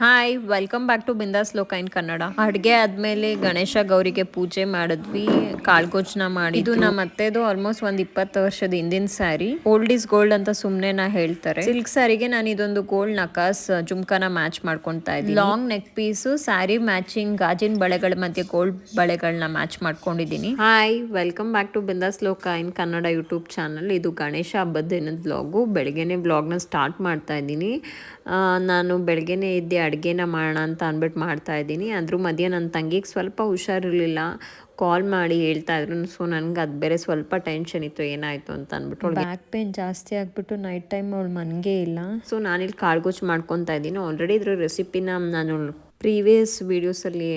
Hi welcome back to Bindaas Loka ಇನ್ ಕನ್ನಡ ಅಡುಗೆ ಆದ್ಮೇಲೆ ಗಣೇಶ ಗೌರಿಗೆ ಪೂಜೆ ಮಾಡಿದ್ವಿ ಕಾಳ್ಗೋಚನ ಮಾಡಿ ಇದು ನಮ್ಮ ಅತ್ತೆದು ಆಲ್ಮೋಸ್ಟ್ ಒಂದ್ ಇಪ್ಪತ್ತು ವರ್ಷದ ಹಿಂದಿನ ಸ್ಯಾರಿ ಓಲ್ಡ್ ಇಸ್ ಗೋಲ್ಡ್ ಅಂತ ಸುಮ್ನೆ ನಾ ಹೇಳ್ತಾರೆ. ಸಿಲ್ಕ್ ಸ್ಯಾರಿಗೆ ನಾನು ಇದೊಂದು ಗೋಲ್ಡ್ ನಕಾಸ್ ಜುಮ್ಕಾನ ಮ್ಯಾಚ್ ಮಾಡ್ಕೊತಾ ಇದ್ದೀನಿ. Long neck piece sari matching ಗಾಜಿನ ಬಳೆಗಳ ಮಧ್ಯೆ ಗೋಲ್ಡ್ ಬಳೆಗಳನ್ನ ಮ್ಯಾಚ್ ಮಾಡ್ಕೊಂಡಿದ್ದೀನಿ. Hi welcome back to Bindaas Loka in Kannada YouTube channel ಇದು ಗಣೇಶ ಹಬ್ಬದ ದಿನದ ಬ್ಲಾಗು ಬೆಳಗ್ಗೆನೆ ವ್ಲಾಗ್ನ ಸ್ಟಾರ್ಟ್ ಮಾಡ್ತಾ ಇದ್ದೀನಿ. ನಾನು ಬೆಳಗ್ಗೆನೆ ಎದ್ದು ಅಡುಗೆನ ಮಾಡೋಣ ಅಂತ ಅಂದ್ಬಿಟ್ಟು ಮಾಡ್ತಾ ಇದ್ದೀನಿ. ಮಧ್ಯ ನನ್ನ ತಂಗಿಗೆ ಸ್ವಲ್ಪ ಹುಷಾರಿರಲಿಲ್ಲ. ಕಾಲ್ ಮಾಡಿ ಹೇಳ್ತಾ ಇದ್ರು. ಸೊ ನನಗೆ ಅದು ಬೇರೆ ಸ್ವಲ್ಪ ಟೆನ್ಷನ್ ಇತ್ತು. ಏನಾಯಿತು ಅಂತ ಅಂದ್ಬಿಟ್ಟು ಬ್ಯಾಕ್ ಪೇನ್ ಜಾಸ್ತಿ ಆಗಿಬಿಟ್ಟು ನೈಟ್ ಟೈಮ್ ಅವಳು ಮನಗೆ ಇಲ್ಲ. ಸೊ ನಾನಿಲ್ಲಿ ಕಾಳ್ಗೋಚ್ ಮಾಡ್ಕೊತಾ ಇದ್ದೀನಿ. ಆಲ್ರೆಡಿ ಇದ್ರ ರೆಸಿಪಿನ ನಾನು ಪ್ರೀವಿಯಸ್ ವೀಡಿಯೋಸಲ್ಲಿ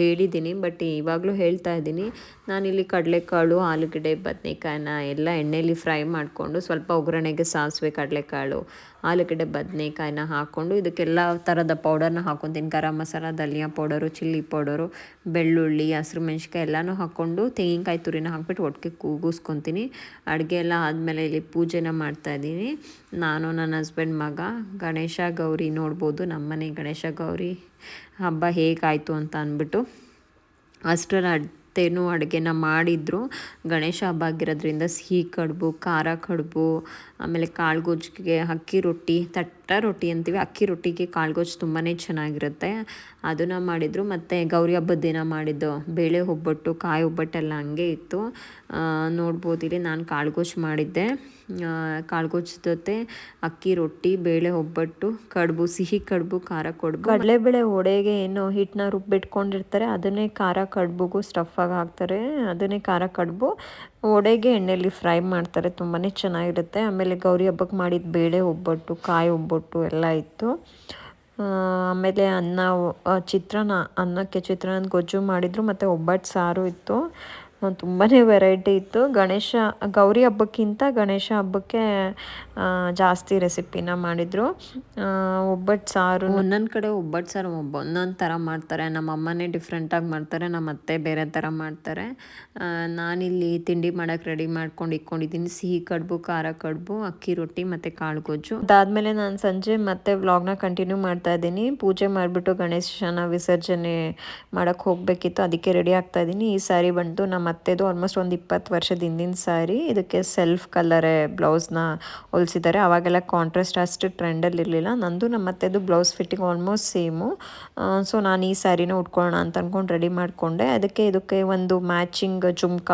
ಹೇಳಿದ್ದೀನಿ, ಬಟ್ ಇವಾಗಲೂ ಹೇಳ್ತಾ ಇದ್ದೀನಿ. ನಾನಿಲ್ಲಿ ಕಡಲೆಕಾಳು, ಆಲೂಗಡ್ಡೆ ಬದನೆಕಾಯನ್ನ ಎಲ್ಲ ಎಣ್ಣೆಯಲ್ಲಿ ಫ್ರೈ ಮಾಡಿಕೊಂಡು ಸ್ವಲ್ಪ ಒಗ್ಗರಣೆಗೆ ಸಾಸಿವೆ, ಕಡಲೆಕಾಳು, ಆಲೂಗಡ್ಡೆ ಬದನೆಕಾಯನ್ನ ಹಾಕ್ಕೊಂಡು ಇದಕ್ಕೆಲ್ಲ ಥರದ ಪೌಡರ್ನ ಹಾಕ್ಕೊತೀನಿ. ಗರಂ ಮಸಾಲ, ಧನಿಯಾ ಪೌಡರು, ಚಿಲ್ಲಿ ಪೌಡರು, ಬೆಳ್ಳುಳ್ಳಿ, ಹಸಿರು ಮೆಣ್ಸಿನ್ಕಾಯಿ ಎಲ್ಲನೂ ಹಾಕ್ಕೊಂಡು ತೆಂಗಿನಕಾಯಿ ತುರಿನ ಹಾಕ್ಬಿಟ್ಟು ಒಟ್ಟಿಗೆ ಕೂಗಿಸ್ಕೊತೀನಿ. ಅಡುಗೆ ಎಲ್ಲ ಆದಮೇಲೆ ಇಲ್ಲಿ ಪೂಜೆನ ಮಾಡ್ತಾ ಇದ್ದೀನಿ. ನಾನು ನನ್ನ ಹಸ್ಬೆಂಡ್ ಮಗ. ಗಣೇಶ ಗೌರಿ ನೋಡ್ಬೋದು. ನಮ್ಮನೆ ಗಣೇಶ ಗೌರಿ ಹಬ್ಬ ಹೇಗಾಯಿತು ಅಂತ ಅಂದ್ಬಿಟ್ಟು ಅಷ್ಟರ ಅತ್ತೇನು ಅಡುಗೆನ ಮಾಡಿದ್ರು. ಗಣೇಶ ಹಬ್ಬ ಆಗಿರೋದ್ರಿಂದ ಸಿಹಿ ಕಡುಬು, ಖಾರ ಕಡುಬು, ಆಮೇಲೆ ಕಾಳ್ಗೊಜ್ಜಿಗೆ ಅಕ್ಕಿ ರೊಟ್ಟಿ, ತಟ್ಟ ರೊಟ್ಟಿ ಅಂತೀವಿ. ಅಕ್ಕಿ ರೊಟ್ಟಿಗೆ ಕಾಳ್ಗೊಜ್ಜು ತುಂಬಾ ಚೆನ್ನಾಗಿರುತ್ತೆ. ಅದನ್ನು ಮಾಡಿದರು. ಮತ್ತು ಗೌರಿ ಹಬ್ಬದ ದಿನ ಮಾಡಿದ್ದು ಬೇಳೆ ಒಬ್ಬಟ್ಟು, ಕಾಯಿ ಒಬ್ಬಟ್ಟೆಲ್ಲ ಹಂಗೆ ಇತ್ತು. ನೋಡ್ಬೋದಿಲ್ಲಿ ನಾನು ಕಾಳ್ಗೊಜ್ಜು ಮಾಡಿದ್ದೆ. ಕಾಳ್ಗೊಜ್ಜು ಜೊತೆ ಅಕ್ಕಿ ರೊಟ್ಟಿ, ಬೇಳೆ ಒಬ್ಬಟ್ಟು, ಕಡುಬು, ಸಿಹಿ ಕಡುಬು, ಖಾರ ಕಡುಬು. ಕಡಲೆಬೇಳೆ ಒಡೆಗೆ ಏನು ಹಿಟ್ಟನ್ನ ರುಬ್ಬಿಟ್ಕೊಂಡಿರ್ತಾರೆ. ಅದನ್ನೇ ಖಾರ ಕಡುಬುಗೂ ಸ್ಟಫಾಗಿ ಹಾಕ್ತಾರೆ. ಅದನ್ನೇ ಖಾರ ಕಡುಬು ಒಡೆಗೆ ಎಣ್ಣೆಯಲ್ಲಿ ಫ್ರೈ ಮಾಡ್ತಾರೆ. ತುಂಬಾ ಚೆನ್ನಾಗಿರುತ್ತೆ. ಆಮೇಲೆ ಗೌರಿ ಹಬ್ಬಕ್ಕೆ ಮಾಡಿದ ಬೇಳೆ ಒಬ್ಬಟ್ಟು, ಕಾಯಿ ಒಬ್ಬಟ್ಟು ಎಲ್ಲ ಇತ್ತು. ಆಮೇಲೆ ಅನ್ನ, ಚಿತ್ರಾನ್ನ, ಅನ್ನಕ್ಕೆ ಚಿತ್ರಾನ್ನ ಗೊಜ್ಜು ಮಾಡಿದರು, ಮತ್ತು ಒಬ್ಬಟ್ಟು ಸಾರು ಇತ್ತು. ತುಂಬಾ ವೆರೈಟಿ ಇತ್ತು. ಗಣೇಶ ಗೌರಿ ಹಬ್ಬಕ್ಕಿಂತ ಗಣೇಶ ಹಬ್ಬಕ್ಕೆ ಜಾಸ್ತಿ ರೆಸಿಪಿನ ಮಾಡಿದರು. ಒಬ್ಬಟ್ಟು ಸಾರು ಒಂದೊಂದು ಕಡೆ ಒಬ್ಬಟ್ಟು ಸಾರು ಒಬ್ಬ ಒಂದೊಂದು ಥರ ಮಾಡ್ತಾರೆ. ನಮ್ಮ ಅಮ್ಮನೇ ಡಿಫ್ರೆಂಟಾಗಿ ಮಾಡ್ತಾರೆ ನಮ್ಮ ಅತ್ತೆ ಬೇರೆ ಥರ ಮಾಡ್ತಾರೆ. ನಾನಿಲ್ಲಿ ತಿಂಡಿ ಮಾಡೋಕ್ಕೆ ರೆಡಿ ಮಾಡ್ಕೊಂಡು ಇಟ್ಕೊಂಡಿದ್ದೀನಿ ಸಿಹಿ ಕಡುಬು ಖಾರ ಕಡುಬು ಅಕ್ಕಿ ರೊಟ್ಟಿ ಮತ್ತು ಕಾಳು ಗೊಜ್ಜು. ಅದಾದಮೇಲೆ ನಾನು ಸಂಜೆ ಮತ್ತೆ ವ್ಲಾಗ್ನ ಕಂಟಿನ್ಯೂ ಮಾಡ್ತಾ ಇದ್ದೀನಿ. ಪೂಜೆ ಮಾಡಿಬಿಟ್ಟು ಗಣೇಶನ ವಿಸರ್ಜನೆ ಮಾಡೋಕ್ಕೆ ಹೋಗಬೇಕಿತ್ತು. ಅದಕ್ಕೆ ರೆಡಿ ಆಗ್ತಾ ಇದ್ದೀನಿ. ಈ ಸಾರಿ ಬಂತು ನಮ್ಮ ಅತ್ತೆದು ಆಲ್ಮೋಸ್ಟ್ ಒಂದು ಇಪ್ಪತ್ತು ವರ್ಷದ ಹಿಂದಿನ ಸ್ಯಾರಿ ಇದಕ್ಕೆ ಸೆಲ್ಫ್ ಕಲರೇ ಬ್ಲೌಸ್ನ ಹೊಲಿಸಿದ್ದಾರೆ ಅವಾಗೆಲ್ಲ ಕಾಂಟ್ರಾಸ್ಟ್ ಅಷ್ಟು ಟ್ರೆಂಡಲ್ಲಿ ಇರಲಿಲ್ಲ. ನಂದು ನಮ್ಮ ಅತ್ತೆದು blouse fitting almost same so ನಾನು ಈ ಸ್ಯಾರಿನ ಉಟ್ಕೊಳ್ಳೋಣ ಅಂತ ಅಂದ್ಕೊಂಡು ರೆಡಿ ಮಾಡಿಕೊಂಡೆ. ಅದಕ್ಕೆ ಇದಕ್ಕೆ ಒಂದು ಮ್ಯಾಚಿಂಗ್ ಜುಮ್ಕ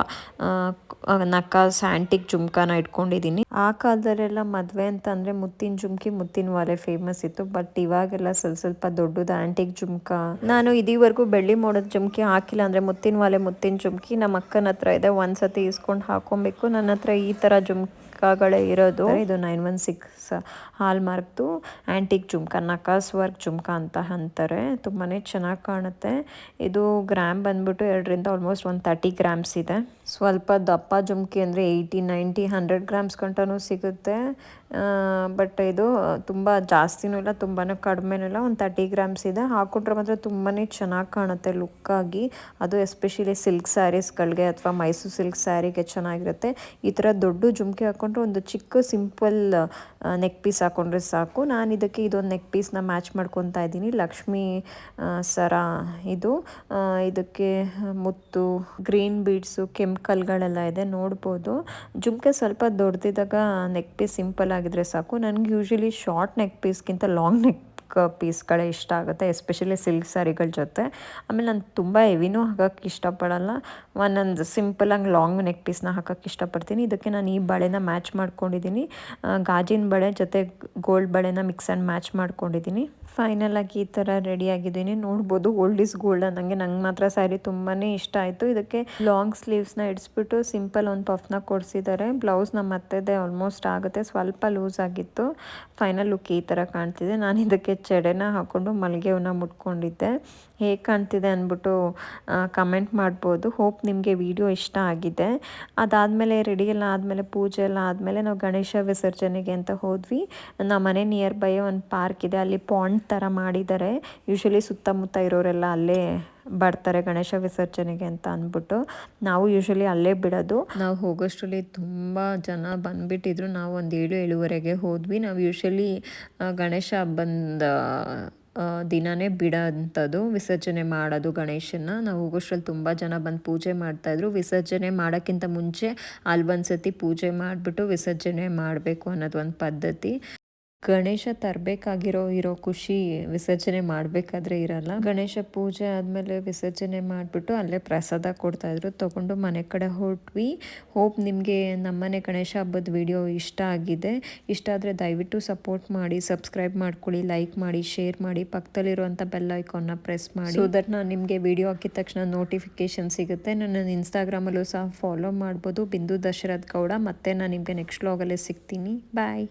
ನಕ್ಕ ಸ್ಯಾಂಟಿಕ್ ಜುಮ್ಕಾನ ಇಟ್ಕೊಂಡಿದ್ದೀನಿ ಆ ಕಾಲದಲ್ಲೆಲ್ಲ ಮದುವೆ ಅಂತ ಅಂದರೆ ಮುತ್ತಿನ ಜುಮ್ಕಿ ಮುತ್ತಿನ ವಾಲೆ ಫೇಮಸ್ ಇತ್ತು. ಬಟ್ ಇವಾಗೆಲ್ಲ ಸ್ವಲ್ಪ ಸ್ವಲ್ಪ ದೊಡ್ಡದು ಆಂಟಿಕ್ ಜುಮ್ಕ. ನಾನು ಇದೀವರೆಗೂ ಬೆಳ್ಳಿ ಮೋಡದ ಜುಮ್ಕಿ ಹಾಕಿಲ್ಲ ಅಂದರೆ ಮುತ್ತಿನ ವಾಲೆ ಮುತ್ತಿನ ಜುಮ್ಕಿ ನಮ್ಮ ಅಕ್ಕನ ಹತ್ರ ಇದೆ. ಒಂದ್ಸತಿ ಇಸ್ಕೊಂಡು ಹಾಕೊಬೇಕು. ನನ್ನ ಹತ್ರ ಈ ಥರ ಜುಮ್ಕಗಳೇ ಇರೋದು. ಇದು ನೈನ್ ಒನ್ ಸಿಕ್ಸ್ ಹಾಲ್ ಮಾರ್ಕ್ದು ಆ್ಯಂಟಿಕ್ ಜುಮ್ಕ, ನಕಾಸ್ ವರ್ಕ್ ಜುಮ್ಕ ಅಂತ ಅಂತಾರೆ. ತುಂಬಾ ಚೆನ್ನಾಗಿ ಕಾಣುತ್ತೆ. ಇದು ಗ್ರಾಮ್ ಬಂದ್ಬಿಟ್ಟು ಎರಡರಿಂದ ಆಲ್ಮೋಸ್ಟ್ ಒಂದು ತರ್ಟಿ ಗ್ರಾಮ್ಸ್ ಇದೆ. ಸ್ವಲ್ಪ ದಪ್ಪ ಜುಮ್ಕಿ ಅಂದರೆ ಏಯ್ಟಿ ನೈಂಟಿ ಹಂಡ್ರೆಡ್ ಗ್ರಾಮ್ಸ್ ಗಂಟನೂ ಸಿಗುತ್ತೆ. ಬಟ್ ಇದು ತುಂಬ ಜಾಸ್ತಿನೂ ಇಲ್ಲ ತುಂಬಾ ಕಡಿಮೆನೂ ಇಲ್ಲ. ಒಂದು ತರ್ಟಿ ಗ್ರಾಮ್ಸ್ ಇದೆ. ಹಾಕೊಂಡ್ರೆ ಮಾತ್ರ ತುಂಬಾ ಚೆನ್ನಾಗಿ ಕಾಣುತ್ತೆ ಲುಕ್ಕಾಗಿ ಅದು ಎಸ್ಪೆಷಲಿ ಸಿಲ್ಕ್ ಸ್ಯಾರೀಸ್ಗಳಿಗೆ ಅಥವಾ ಮೈಸೂರು ಸಿಲ್ಕ್ ಸ್ಯಾರಿಗೆ ಚೆನ್ನಾಗಿರುತ್ತೆ. ಈ ಥರ ದೊಡ್ಡ ಜುಮ್ಕಿ ಹಾಕ್ಕೊಂಡ್ರೆ ಒಂದು ಚಿಕ್ಕ ಸಿಂಪಲ್ ನೆಕ್ ಪೀಸ್ ಹಾಕ್ಕೊಂಡ್ರೆ ಸಾಕು. ನಾನು ಇದಕ್ಕೆ ಇದೊಂದು ನೆಕ್ ಪೀಸ್ನ ಮ್ಯಾಚ್ ಮಾಡ್ಕೊತಾ ಇದ್ದೀನಿ. ಲಕ್ಷ್ಮಿ ಸರ ಇದು. ಇದಕ್ಕೆ ಮುತ್ತು ಗ್ರೀನ್ ಬೀಡ್ಸು ಕೆಂಪಲ್ಗಳೆಲ್ಲ ಇದೆ, ನೋಡ್ಬೋದು. ಜುಮ್ಕೆ ಸ್ವಲ್ಪ ದೊಡ್ಡದಿದ್ದಾಗ ನೆಕ್ ಪೀಸ್ ಸಿಂಪಲ್ ಆಗಿದ್ರೆ ಸಾಕು. ನನಗೆ ಯೂಶ್ವಲಿ ಶಾರ್ಟ್ ನೆಕ್ ಪೀಸ್ಗಿಂತ ಲಾಂಗ್ ನೆಕ್ ಪೀಸ್ಗಳೇ ಇಷ್ಟ ಆಗುತ್ತೆ ಎಸ್ಪೆಷಲಿ ಸಿಲ್ಕ್ ಸ್ಯಾರಿಗಳ ಜೊತೆ. ಆಮೇಲೆ ನಾನು ತುಂಬ ಹೆವಿನೂ ಹಾಕೋಕ್ಕೆ ಇಷ್ಟಪಡಲ್ಲ. ಒಂದೊಂದು ಸಿಂಪಲಾಗಿ ಲಾಂಗ್ ನೆಕ್ ಪೀಸ್ನ ಹಾಕೋಕ್ಕೆ ಇಷ್ಟಪಡ್ತೀನಿ. ಇದಕ್ಕೆ ನಾನು ಈ ಬಳೆನ ಮ್ಯಾಚ್ ಮಾಡ್ಕೊಂಡಿದ್ದೀನಿ ಗಾಜಿನ ಬಳೆ ಜೊತೆ ಗೋಲ್ಡ್ ಬಳೆನ ಮಿಕ್ಸ್ ಆ್ಯಂಡ್ ಮ್ಯಾಚ್ ಮಾಡ್ಕೊಂಡಿದ್ದೀನಿ ಫೈನಲ್ ಆಗಿ ಈ ಥರ ರೆಡಿ ಆಗಿದ್ದೀನಿ. ನೋಡ್ಬೋದು ಓಲ್ಡ್ ಇಸ್ ಗೋಲ್ಡ್ ನನಗೆ ನಂಗೆ ಮಾತ್ರ ಸ್ಯಾರಿ ತುಂಬಾ ಇಷ್ಟ ಆಯಿತು. ಇದಕ್ಕೆ ಲಾಂಗ್ ಸ್ಲೀವ್ಸ್ನ ಇಡಿಸ್ಬಿಟ್ಟು ಸಿಂಪಲ್ ಒಂದು ಪಫ್ನ ಕೊಡಿಸಿದ್ದಾರೆ ಬ್ಲೌಸ್ ನಮ್ಮ ಮತ್ತೆದೆ ಆಲ್ಮೋಸ್ಟ್ ಆಗುತ್ತೆ. ಸ್ವಲ್ಪ ಲೂಸ್ ಆಗಿತ್ತು. ಫೈನಲ್ ಲುಕ್ ಈ ಥರ ಕಾಣ್ತಿದೆ. ನಾನು ಇದಕ್ಕೆ ಚಡೆನ ಹಾಕ್ಕೊಂಡು ಮಲ್ಲಿಗೆ ಮುಟ್ಕೊಂಡಿದ್ದೆ. ಹೇಗೆ ಕಾಣ್ತಿದೆ ಅಂದ್ಬಿಟ್ಟು ಕಮೆಂಟ್ ಮಾಡ್ಬೋದು. ಹೋಪ್ ನಿಮಗೆ ವಿಡಿಯೋ ಇಷ್ಟ ಆಗಿದೆ. ಅದಾದಮೇಲೆ ರೆಡಿ ಎಲ್ಲ ಆದಮೇಲೆ ಪೂಜೆ ಎಲ್ಲ ಆದಮೇಲೆ ನಾವು ಗಣೇಶ ವಿಸರ್ಜನೆಗೆ ಅಂತ ಹೋದ್ವಿ. ನಮ್ಮ ಮನೆ ನಿಯರ್ ಬೈ ಒಂದು ಪಾರ್ಕ್ ಇದೆ. ಅಲ್ಲಿ ಪಾಂಡ್ ಥರ ಮಾಡಿದ್ದಾರೆ ಯೂಶ್ವಲಿ ಸುತ್ತಮುತ್ತ ಇರೋರೆಲ್ಲ ಅಲ್ಲೇ ಬರ್ತಾರೆ ಗಣೇಶ ವಿಸರ್ಜನೆಗೆ ಅಂತ ಅಂದ್ಬಿಟ್ಟು. ನಾವು ಯೂಶ್ವಲಿ ಅಲ್ಲೇ ಬಿಡೋದು. ನಾವು ಹೋಗೋಷ್ಟರಲ್ಲಿ ತುಂಬ ಜನ ಬಂದುಬಿಟ್ಟಿದ್ರು. ನಾವು ಒಂದು ಏಳು ಏಳುವರೆಗೆ ಹೋದ್ವಿ. ನಾವು ಯೂಶ್ವಲಿ ಗಣೇಶ ಬಂದ ದಿನಾನೇ ಬಿಡೋಂಥದ್ದು, ವಿಸರ್ಜನೆ ಮಾಡೋದು ಗಣೇಶನ ನಾವು ಹೋಗೋಷ್ಟ್ರಲ್ಲಿ ತುಂಬ ಜನ ಬಂದು ಪೂಜೆ ಮಾಡ್ತಾಯಿದ್ರು ವಿಸರ್ಜನೆ ಮಾಡೋಕ್ಕಿಂತ ಮುಂಚೆ ಅಲ್ಲಿ ಒಂದು ಸತಿ ಪೂಜೆ ಮಾಡಿಬಿಟ್ಟು ವಿಸರ್ಜನೆ ಮಾಡಬೇಕು ಅನ್ನೋದು ಒಂದು ಪದ್ಧತಿ. ಗಣೇಶ ತರಬೇಕಾಗಿರೋ, ಇರೋ ಖುಷಿ ವಿಸರ್ಜನೆ ಮಾಡಬೇಕಾದ್ರೆ ಇರಲ್ಲ. ಗಣೇಶ ಪೂಜೆ ಆದಮೇಲೆ ವಿಸರ್ಜನೆ ಮಾಡಿಬಿಟ್ಟು ಅಲ್ಲೇ ಪ್ರಸಾದ ಕೊಡ್ತಾಯಿದ್ರು ತೊಗೊಂಡು ಮನೆ ಕಡೆ ಹೊರಟ್ವಿ ಹೋಪ್ ನಿಮಗೆ ನಮ್ಮನೆ ಗಣೇಶ ಹಬ್ಬದ ವಿಡಿಯೋ ಇಷ್ಟ ಆಗಿದೆ. ಇಷ್ಟ ಆದರೆ ದಯವಿಟ್ಟು ಸಪೋರ್ಟ್ ಮಾಡಿ, ಸಬ್ಸ್ಕ್ರೈಬ್ ಮಾಡ್ಕೊಳ್ಳಿ, ಲೈಕ್ ಮಾಡಿ, ಶೇರ್ ಮಾಡಿ, ಪಕ್ಕದಲ್ಲಿರುವಂಥ ಬೆಲ್ ಐಕಾನ್ನ ಪ್ರೆಸ್ ಮಾಡಿ. ಸೊ ನಿಮಗೆ ವಿಡಿಯೋ ಹಾಕಿದ ತಕ್ಷಣ ನೋಟಿಫಿಕೇಶನ್ ಸಿಗುತ್ತೆ. ನನ್ನ ಇನ್ಸ್ಟಾಗ್ರಾಮಲ್ಲೂ ಸಹ ಫಾಲೋ ಮಾಡ್ಬೋದು. ಬಿಂದು ದಶರಥ್ ಗೌಡ. ಮತ್ತೆ ನಾನು ನಿಮಗೆ ನೆಕ್ಸ್ಟ್ ವ್ಲಾಗಲ್ಲೇ ಸಿಗ್ತೀನಿ. ಬಾಯ್